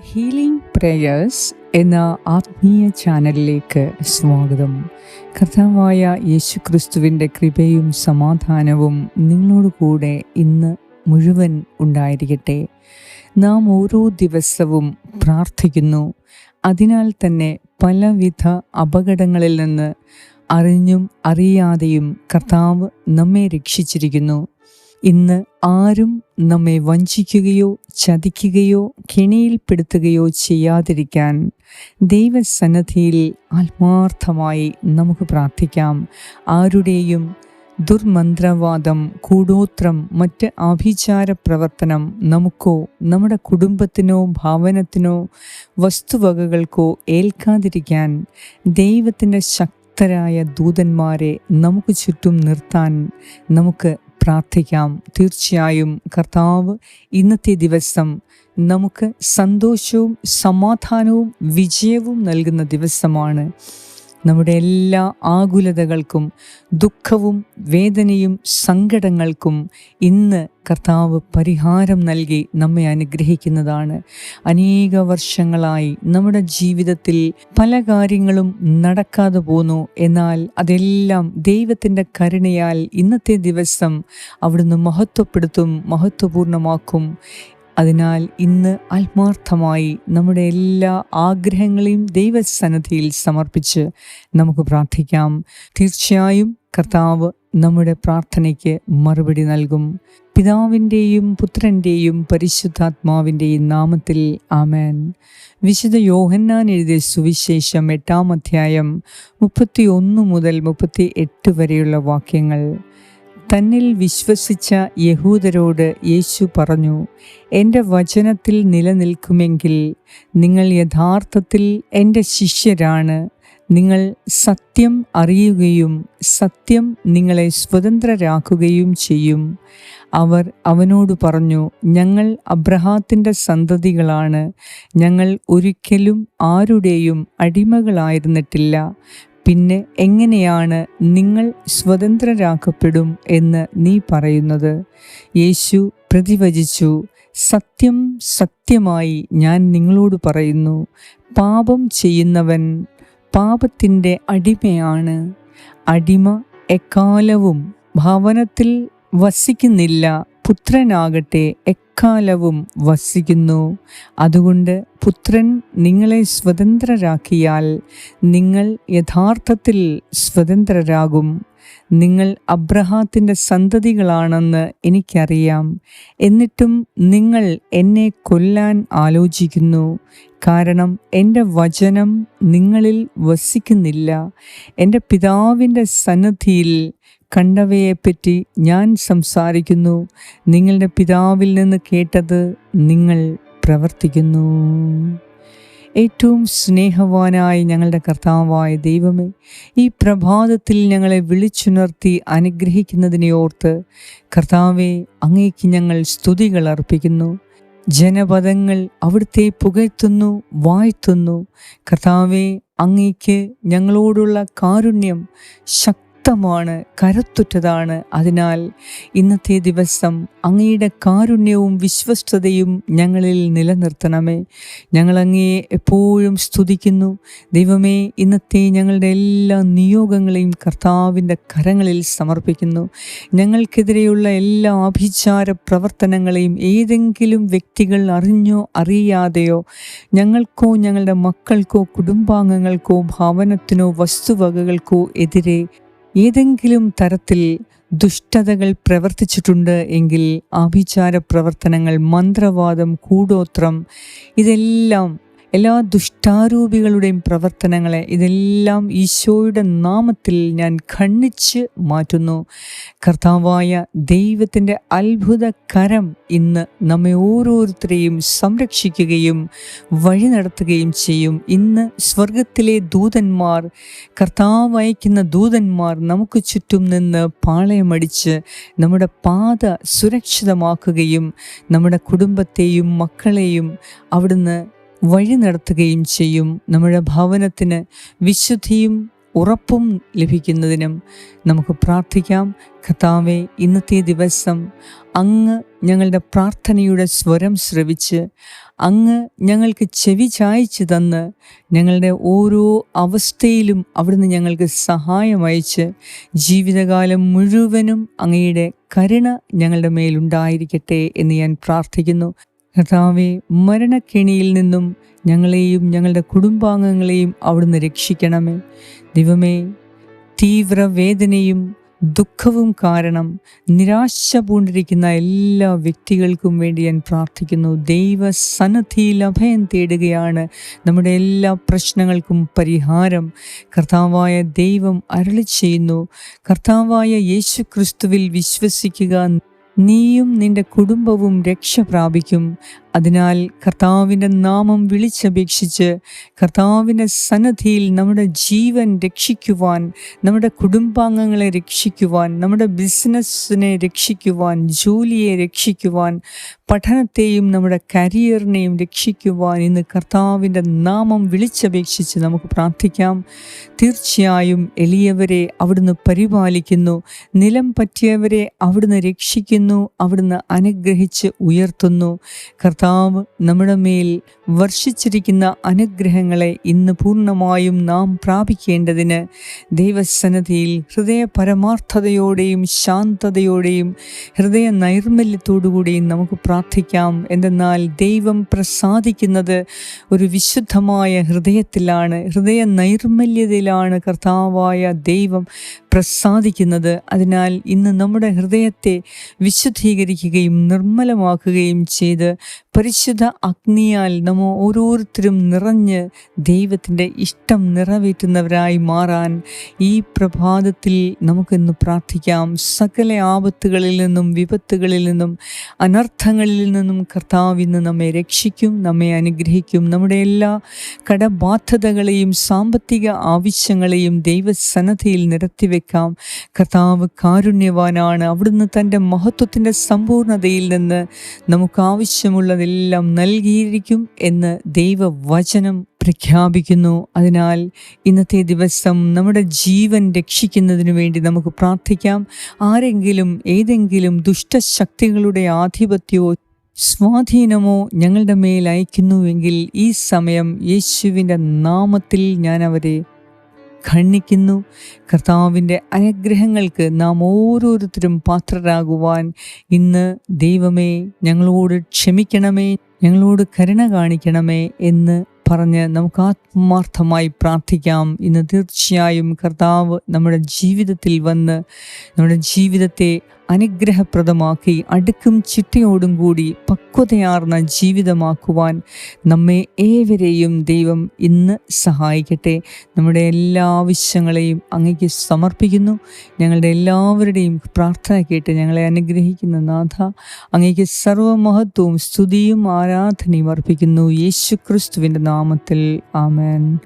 Healing prayers എന്ന ആത്മീയ ചാനലിലേക്ക് സ്വാഗതം. കർത്താവായ യേശു ക്രിസ്തുവിന്റെ കൃപയും സമാധാനവും നിങ്ങളോട് കൂടെ ഇന്ന് മുഴുവൻ ഉണ്ടായിരിക്കട്ടെ. നാം ഓരോ ദിവസവും പ്രാർത്ഥിക്കുന്നു. അതിനാൽ തന്നെ പലവിധ അപകടങ്ങളിൽ നിന്ന് അറിഞ്ഞും അറിയാതെയും കർത്താവ് നമ്മെ രക്ഷിച്ചിരിക്കുന്നു. ഇന്ന് ആരും നമ്മെ വഞ്ചിക്കുകയോ ചതിക്കുകയോ കെണിയിൽപ്പെടുത്തുകയോ ചെയ്യാതിരിക്കാൻ ദൈവസന്നദ്ധിയിൽ ആത്മാർത്ഥമായി നമുക്ക് പ്രാർത്ഥിക്കാം. ആരുടെയും ദുർമന്ത്രവാദം കൂടോത്രം മറ്റ് ആഭിചാര പ്രവർത്തനം നമുക്കോ നമ്മുടെ കുടുംബത്തിനോ ഭാവനത്തിനോ വസ്തുവകകൾക്കോ ഏൽക്കാതിരിക്കാൻ ദൈവത്തിന്റെ ശക്തരായ ദൂതന്മാരെ നമുക്ക് ചുറ്റും നിർത്താൻ നമുക്ക് പ്രാർത്ഥിക്കാം. തീർച്ചയായും കർത്താവ് ഇന്നത്തെ ദിവസം നമുക്ക് സന്തോഷവും സമാധാനവും വിജയവും നൽകുന്ന ദിവസമാണ്. നമ്മുടെ എല്ലാ ആകുലതകൾക്കും ദുഃഖവും വേദനയും സങ്കടങ്ങൾക്കും ഇന്ന് കർത്താവ് പരിഹാരം നൽകി നമ്മെ അനുഗ്രഹിക്കുന്നതാണ്. അനേക വർഷങ്ങളായി നമ്മുടെ ജീവിതത്തിൽ പല കാര്യങ്ങളും നടക്കാതെ പോന്നു. എന്നാൽ അതെല്ലാം ദൈവത്തിന്റെ കരുണയാൽ ഇന്നത്തെ ദിവസം അവിടുന്ന് മഹത്വപ്പെടുത്തും മഹത്വപൂർണമാക്കും അതിനാൽ ഇന്ന് ആത്മാർത്ഥമായി നമ്മുടെ എല്ലാ ആഗ്രഹങ്ങളെയും ദൈവസന്നദ്ധിയിൽ സമർപ്പിച്ച് നമുക്ക് പ്രാർത്ഥിക്കാം. തീർച്ചയായും കർത്താവ് നമ്മുടെ പ്രാർത്ഥനയ്ക്ക് മറുപടി നൽകും. പിതാവിന്റെയും പുത്രന്റെയും പരിശുദ്ധാത്മാവിന്റെയും നാമത്തിൽ ആമേൻ. വിശുദ്ധ യോഹന്നാൻ എഴുതിയ സുവിശേഷം എട്ടാം അധ്യായം മുപ്പത്തി ഒന്ന് മുതൽ മുപ്പത്തി എട്ട് വരെയുള്ള വാക്യങ്ങൾ. തന്നിൽ വിശ്വസിച്ച യഹൂദരോട് യേശു പറഞ്ഞു എന്റെ വചനത്തിൽ നിലനിൽക്കുമെങ്കിൽ നിങ്ങൾ യഥാർത്ഥത്തിൽ എന്റെ ശിഷ്യരാണ്. നിങ്ങൾ സത്യം അറിയുകയും സത്യം നിങ്ങളെ സ്വതന്ത്രരാക്കുകയും ചെയ്യും. അവർ അവനോട് പറഞ്ഞു ഞങ്ങൾ അബ്രഹാത്തിന്റെ സന്തതികളാണ്. ഞങ്ങൾ ഒരിക്കലും ആരുടെയും അടിമകളായിരുന്നിട്ടില്ല. പിന്നെ എങ്ങനെയാണ് നിങ്ങൾ സ്വതന്ത്രരാക്കപ്പെടും എന്ന് നീ പറയുന്നത്? യേശു പ്രതിവചിച്ചു സത്യം സത്യമായി ഞാൻ നിങ്ങളോട് പറയുന്നു പാപം ചെയ്യുന്നവൻ പാപത്തിന്റെ അടിമയാണ്. അടിമ എക്കാലവും ഭവനത്തിൽ വസിക്കുന്നില്ല. പുത്രനാകട്ടെ എക്കാലവും വസിക്കുന്നു. അതുകൊണ്ട് പുത്രൻ നിങ്ങളെ സ്വതന്ത്രരാക്കിയാൽ നിങ്ങൾ യഥാർത്ഥത്തിൽ സ്വതന്ത്രരാകും. നിങ്ങൾ അബ്രഹാത്തിന്റെ സന്തതികളാണെന്ന് എനിക്കറിയാം. എന്നിട്ടും നിങ്ങൾ എന്നെ കൊല്ലാൻ ആലോചിക്കുന്നു. കാരണം എന്റെ വചനം നിങ്ങളിൽ വസിക്കുന്നില്ല. എന്റെ പിതാവിന്റെ സന്നദ്ധിയിൽ കണ്ടവയെപ്പറ്റി ഞാൻ സംസാരിക്കുന്നു. നിങ്ങളുടെ പിതാവിൽ നിന്ന് കേട്ടത് നിങ്ങൾ പ്രവർത്തിക്കുന്നു. ഏറ്റവും സ്നേഹവാനായ ഞങ്ങളുടെ കർത്താവായ ദൈവമേ ഈ പ്രഭാതത്തിൽ ഞങ്ങളെ വിളിച്ചുണർത്തി അനുഗ്രഹിക്കുന്നതിനെ ഓർത്ത് കർത്താവെ അങ്ങേക്ക് ഞങ്ങൾ സ്തുതികൾ അർപ്പിക്കുന്നു. ജനപദങ്ങൾ അവിടുത്തെ പുകഴ്ത്തുന്നു വാഴ്ത്തുന്നു. കർത്താവെ അങ്ങേക്ക് ഞങ്ങളോടുള്ള കാരുണ്യം ശക്തമാണ് കരുത്തുറ്റതാണ്. അതിനാൽ ഇന്നത്തെ ദിവസം അങ്ങയുടെ കാരുണ്യവും വിശ്വസ്തതയും ഞങ്ങളിൽ നിലനിർത്തണമേ. ഞങ്ങൾ അങ്ങയെ എപ്പോഴും സ്തുതിക്കുന്നു. ദൈവമേ ഇന്നത്തെ ഞങ്ങളുടെ എല്ലാ നിയോഗങ്ങളെയും കർത്താവിന്റെ കരങ്ങളിൽ സമർപ്പിക്കുന്നു. ഞങ്ങൾക്കെതിരെയുള്ള എല്ലാ ആഭിചാര പ്രവർത്തനങ്ങളെയും ഏതെങ്കിലും വ്യക്തികൾ അറിഞ്ഞോ അറിയാതെയോ ഞങ്ങൾക്കോ ഞങ്ങളുടെ മക്കൾക്കോ കുടുംബാംഗങ്ങൾക്കോ ഭവനത്തിനോ വസ്തുവകകൾക്കോ എതിരെ ഏതെങ്കിലും തരത്തിൽ ദുഷ്ടതകൾ പ്രവർത്തിച്ചിട്ടുണ്ട് എങ്കിൽ ആഭിചാര പ്രവർത്തനങ്ങൾ മന്ത്രവാദം കൂടോത്രം ഇതെല്ലാം എല്ലാ ദുഷ്ടാരൂപികളുടെയും പ്രവർത്തനങ്ങളെ ഇതെല്ലാം ഈശോയുടെ നാമത്തിൽ ഞാൻ ഖണ്ഡിച്ച് മാറ്റുന്നു. കർത്താവായ ദൈവത്തിന്റെ അത്ഭുത കരം ഇന്ന് നമ്മെ ഓരോരുത്തരെയും സംരക്ഷിക്കുകയും വഴി നടത്തുകയും ചെയ്യും. ഇന്ന് സ്വർഗത്തിലെ ദൂതന്മാർ കർത്താവ് അയക്കുന്ന ദൂതന്മാർ നമുക്ക് ചുറ്റും നിന്ന് പാളയമടിച്ച് നമ്മുടെ പാത സുരക്ഷിതമാക്കുകയും നമ്മുടെ കുടുംബത്തെയും മക്കളെയും അവിടുന്ന് വഴി നടത്തുകയും ചെയ്യും. നമ്മുടെ ഭവനത്തിന് വിശുദ്ധിയും ഉറപ്പും ലഭിക്കുന്നതിനും നമുക്ക് പ്രാർത്ഥിക്കാം. കഥാവെ ഇന്നത്തെ ദിവസം അങ്ങ് ഞങ്ങളുടെ പ്രാർത്ഥനയുടെ സ്വരം ശ്രവിച്ച് അങ്ങ് ഞങ്ങൾക്ക് ചെവി ചായച്ചു തന്ന് ഞങ്ങളുടെ ഓരോ അവസ്ഥയിലും അവിടുന്ന് ഞങ്ങൾക്ക് സഹായം അയച്ച് ജീവിതകാലം മുഴുവനും അങ്ങയുടെ കരുണ ഞങ്ങളുടെ മേലുണ്ടായിരിക്കട്ടെ എന്ന് ഞാൻ പ്രാർത്ഥിക്കുന്നു. കർത്താവെ മരണക്കെണിയിൽ നിന്നും ഞങ്ങളെയും ഞങ്ങളുടെ കുടുംബാംഗങ്ങളെയും അവിടുന്ന് രക്ഷിക്കണമേ. ദൈവമേ തീവ്രവേദനയും ദുഃഖവും കാരണം നിരാശ പൂണ്ടിരിക്കുന്ന എല്ലാ വ്യക്തികൾക്കും വേണ്ടി ഞാൻ പ്രാർത്ഥിക്കുന്നു. ദൈവസന്നദ്ധിയിൽ അഭയം തേടുകയാണ് നമ്മുടെ എല്ലാ പ്രശ്നങ്ങൾക്കും പരിഹാരം. കർത്താവായ ദൈവം അരളി ചെയ്യുന്നു. കർത്താവായ യേശു ക്രിസ്തുവിൽ വിശ്വസിക്കുക നീയും നിന്റെ കുടുംബവും രക്ഷ പ്രാപിക്കും. അതിനാൽ കർത്താവിന്റെ നാമം വിളിച്ചപേക്ഷിച്ച് കർത്താവിന്റെ സന്നദ്ധിയിൽ നമ്മുടെ ജീവൻ രക്ഷിക്കുവാൻ നമ്മുടെ കുടുംബാംഗങ്ങളെ രക്ഷിക്കുവാൻ നമ്മുടെ ബിസിനസ്സിനെ രക്ഷിക്കുവാൻ ജോലിയെ രക്ഷിക്കുവാൻ പഠനത്തെയും നമ്മുടെ കരിയറിനെയും രക്ഷിക്കുവാൻ ഇന്ന് കർത്താവിന്റെ നാമം വിളിച്ചപേക്ഷിച്ച് നമുക്ക് പ്രാർത്ഥിക്കാം. തീർച്ചയായും എളിയവരെ അവിടുന്ന് പരിപാലിക്കുന്നു. നിലം പറ്റിയവരെ അവിടുന്ന് രക്ഷിക്കുന്നു. അവിടുന്ന് അനുഗ്രഹിച്ച് ഉയർത്തുന്നു. കർത്താവ് നമ്മുടെ മേൽ വർഷിച്ചിരിക്കുന്ന അനുഗ്രഹങ്ങളെ ഇന്ന് പൂർണമായും നാം പ്രാപിക്കേണ്ടതിന് ദൈവസന്നദ്ധിയിൽ ഹൃദയ പരമാർത്ഥതയോടെയും ശാന്തതയോടെയും ഹൃദയ നൈർമല്യത്തോടുകൂടിയും നമുക്ക് പ്രാർത്ഥിക്കാം. എന്തെന്നാൽ ദൈവം പ്രസാദിക്കുന്നത് ഒരു വിശുദ്ധമായ ഹൃദയത്തിലാണ് ഹൃദയ നൈർമല്യതയിലാണ് കർത്താവായ ദൈവം പ്രസാദിക്കുന്നത്. അതിനാൽ ഇന്ന് നമ്മുടെ ഹൃദയത്തെ വിശുദ്ധീകരിക്കുകയും നിർമ്മലമാക്കുകയും ചെയ്ത് പരിശുദ്ധ അഗ്നിയാൽ നമ്മ ഓരോരുത്തരും നിറഞ്ഞ് ദൈവത്തിന്റെ ഇഷ്ടം നിറവേറ്റുന്നവരായി മാറാൻ ഈ പ്രഭാതത്തിൽ നമുക്കിന്ന് പ്രാർത്ഥിക്കാം. സകല ആപത്തുകളിൽ നിന്നും വിപത്തുകളിൽ നിന്നും അനർത്ഥങ്ങളിൽ നിന്നും കർത്താവ് ഇന്ന് നമ്മെ രക്ഷിക്കും നമ്മെ അനുഗ്രഹിക്കും. നമ്മുടെ എല്ലാ കടബാധ്യതകളെയും സാമ്പത്തിക ആവശ്യങ്ങളെയും ദൈവസന്നദ്ധയിൽ നിരത്തിവെക്കാം. കർത്താവ് കാരുണ്യവാനാണ്. അവിടുന്ന് തന്റെ മഹത്വത്തിന്റെ സമ്പൂർണതയിൽ നിന്ന് നമുക്കാവശ്യമുള്ള എല്ലാം നൽകിയിരിക്കും എന്ന് ദൈവവചനം പ്രഖ്യാപിക്കുന്നു. അതിനാൽ ഇന്നത്തെ ദിവസം നമ്മുടെ ജീവൻ രക്ഷിക്കുന്നതിന് വേണ്ടി നമുക്ക് പ്രാർത്ഥിക്കാം. ആരെങ്കിലും ഏതെങ്കിലും ദുഷ്ടശക്തികളുടെ ആധിപത്യമോ സ്വാധീനമോ ഞങ്ങളുടെ മേൽ അയക്കുന്നുവെങ്കിൽ ഈ സമയം യേശുവിന്റെ നാമത്തിൽ ഞാൻ അവരെ ഖണ്ഡിക്കുന്നു. കർത്താവിന്റെ അനുഗ്രഹങ്ങൾക്ക് നാം ഓരോരുത്തരും പാത്രരാകുവാൻ ഇന്ന് ദൈവമേ ഞങ്ങളോട് ക്ഷമിക്കണമേ ഞങ്ങളോട് കരുണ കാണിക്കണമേ എന്ന് പറഞ്ഞ് നമുക്ക് ആത്മാർത്ഥമായി പ്രാർത്ഥിക്കാം. ഇന്ന് തീർച്ചയായും കർത്താവ് നമ്മുടെ ജീവിതത്തിൽ വന്ന് നമ്മുടെ ജീവിതത്തെ അനുഗ്രഹപ്രദമാക്കി അടുക്കും ചിട്ടയോടും കൂടി പക്വതയാർന്ന ജീവിതമാക്കുവാൻ നമ്മെ ഏവരെയും ദൈവം ഇന്ന് സഹായിക്കട്ടെ. നമ്മുടെ എല്ലാ ആവശ്യങ്ങളെയും അങ്ങേക്ക് സമർപ്പിക്കുന്നു. ഞങ്ങളുടെ എല്ലാവരുടെയും പ്രാർത്ഥന കേട്ട് ഞങ്ങളെ അനുഗ്രഹിക്കുന്ന നാഥ അങ്ങേക്ക് സർവമഹത്വവും സ്തുതിയും ആരാധനയും അർപ്പിക്കുന്നു. യേശു ക്രിസ്തുവിന്റെ നാമത്തിൽ ആമേൻ.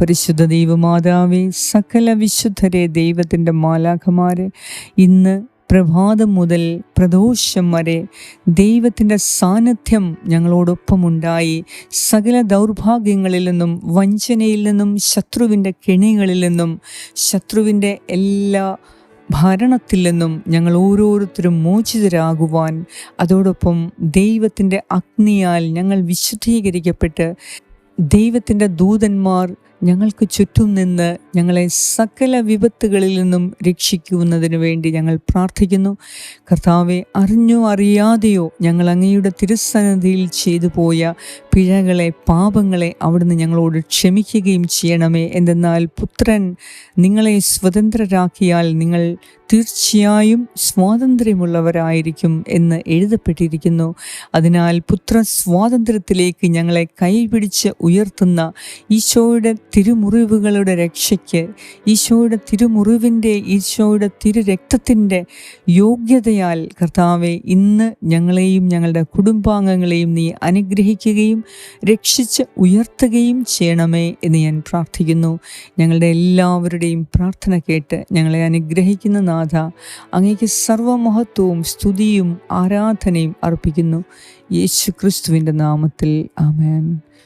പരിശുദ്ധ ദൈവമാതാവേ സകല വിശുദ്ധരെ ദൈവത്തിന്റെ മാലാഖമാരെ ഇന്ന് പ്രഭാതം മുതൽ പ്രദോഷം വരെ ദൈവത്തിന്റെ സാന്നിധ്യം ഞങ്ങളോടൊപ്പമുണ്ടായി. സകല ദൗർഭാഗ്യങ്ങളിൽ നിന്നും വഞ്ചനയിൽ നിന്നും ശത്രുവിന്റെ കെണികളിൽ നിന്നും ശത്രുവിന്റെ എല്ലാ ഭരണത്തിൽ നിന്നും ഞങ്ങൾ ഓരോരുത്തരും മോചിതരാകുവാൻ അതോടൊപ്പം ദൈവത്തിന്റെ അഗ്നിയാൽ ഞങ്ങൾ വിശുദ്ധീകരിക്കപ്പെട്ട് ദൈവത്തിന്റെ ദൂതന്മാർ ഞങ്ങൾക്ക് ചുറ്റും നിന്ന് ഞങ്ങളെ സകല വിപത്തുകളിൽ നിന്നും രക്ഷിക്കുന്നതിന് വേണ്ടി ഞങ്ങൾ പ്രാർത്ഥിക്കുന്നു. കർത്താവെ അറിഞ്ഞോ അറിയാതെയോ ഞങ്ങൾ അങ്ങയുടെ തിരുസന്നിധിയിൽ ചെയ്തു പോയ പിഴകളെ പാപങ്ങളെ അവിടുന്ന് ഞങ്ങളോട് ക്ഷമിക്കുകയും ചെയ്യണമേ. എന്തെന്നാൽ പുത്രൻ നിങ്ങളെ സ്വതന്ത്രരാക്കിയാൽ നിങ്ങൾ തീർച്ചയായും സ്വാതന്ത്ര്യമുള്ളവരായിരിക്കും എന്ന് എഴുതപ്പെട്ടിരിക്കുന്നു. അതിനാൽ പുത്ര സ്വാതന്ത്ര്യത്തിലേക്ക് ഞങ്ങളെ കൈപിടിച്ച് ഉയർത്തുന്ന ഈശോയുടെ തിരുമുറിവുകളുടെ രക്ഷയ്ക്ക് ഈശോയുടെ തിരുമുറിവിന്റെ ഈശോയുടെ തിരു രക്തത്തിന്റെ യോഗ്യതയാൽ കർത്താവെ ഇന്ന് ഞങ്ങളെയും ഞങ്ങളുടെ കുടുംബാംഗങ്ങളെയും നീ അനുഗ്രഹിക്കുകയും രക്ഷിച്ച് ഉയർത്തുകയും ചെയ്യണമേ എന്ന് ഞാൻ പ്രാർത്ഥിക്കുന്നു. ഞങ്ങളുടെ എല്ലാവരുടെയും പ്രാർത്ഥന കേട്ട് ഞങ്ങളെ അനുഗ്രഹിക്കുന്ന നാഥ അങ്ങേക്ക് സർവമഹത്വവും സ്തുതിയും ആരാധനയും അർപ്പിക്കുന്നു. യേശു ക്രിസ്തുവിന്റെ നാമത്തിൽ ആമേൻ.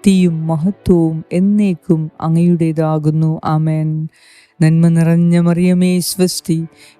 ശക്തിയും മഹത്വവും എന്നേക്കും അങ്ങയുടേതാകുന്നു. ആമേൻ. നന്മ നിറഞ്ഞ മറിയമേ സ്വസ്തി.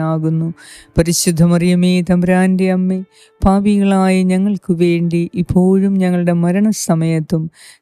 അനുഗ്രഹിക്കപ്പെട്ടവനാകുന്നു പരിശുദ്ധമറിയമേ തമ്പുരാന്റെ അമ്മേ പാപികളായ ഞങ്ങൾക്ക് വേണ്ടി ഇപ്പോഴും ഞങ്ങളുടെ മരണസമയത്തും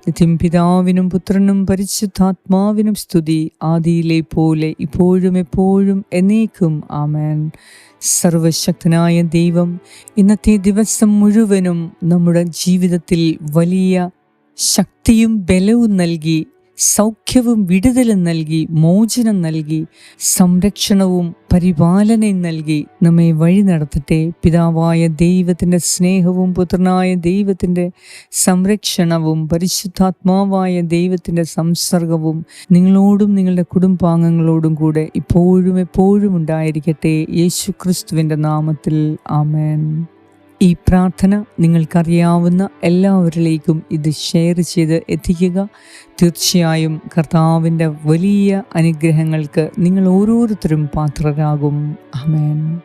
നിത്യം പിതാവിനും പുത്രനും പരിശുദ്ധാത്മാവിനും സ്തുതി ആദിയിലെ പോലെ ഇപ്പോഴും എപ്പോഴും എന്നേക്കും. ആമേൻ. സർവശക്തനായ ദൈവം ഇന്നത്തെ ദിവസം മുഴുവനും നമ്മുടെ ജീവിതത്തിൽ വലിയ ശക്തിയും ബലവും നൽകി സൗഖ്യവും വിടുതലും നൽകി മോചനം നൽകി സംരക്ഷണവും പരിപാലനയും നൽകി നമ്മെ വഴി നടത്തട്ടെ. പിതാവായ ദൈവത്തിന്റെ സ്നേഹവും പുത്രനായ ദൈവത്തിന്റെ സംരക്ഷണവും പരിശുദ്ധാത്മാവായ ദൈവത്തിന്റെ സംസർഗവും നിങ്ങളോടും നിങ്ങളുടെ കുടുംബാംഗങ്ങളോടും കൂടെ ഇപ്പോഴും എപ്പോഴും ഉണ്ടായിരിക്കട്ടെ. യേശു ക്രിസ്തുവിന്റെ നാമത്തിൽ. ആമേൻ. ഈ പ്രാർത്ഥന നിങ്ങൾക്കറിയാവുന്ന എല്ലാവരിലേക്കും ഇത് ഷെയർ ചെയ്ത് എത്തിക്കുക. തീർച്ചയായും കർത്താവിന്റെ വലിയ അനുഗ്രഹങ്ങൾക്ക് നിങ്ങൾ ഓരോരുത്തരും പാത്രരാകും. അമേൻ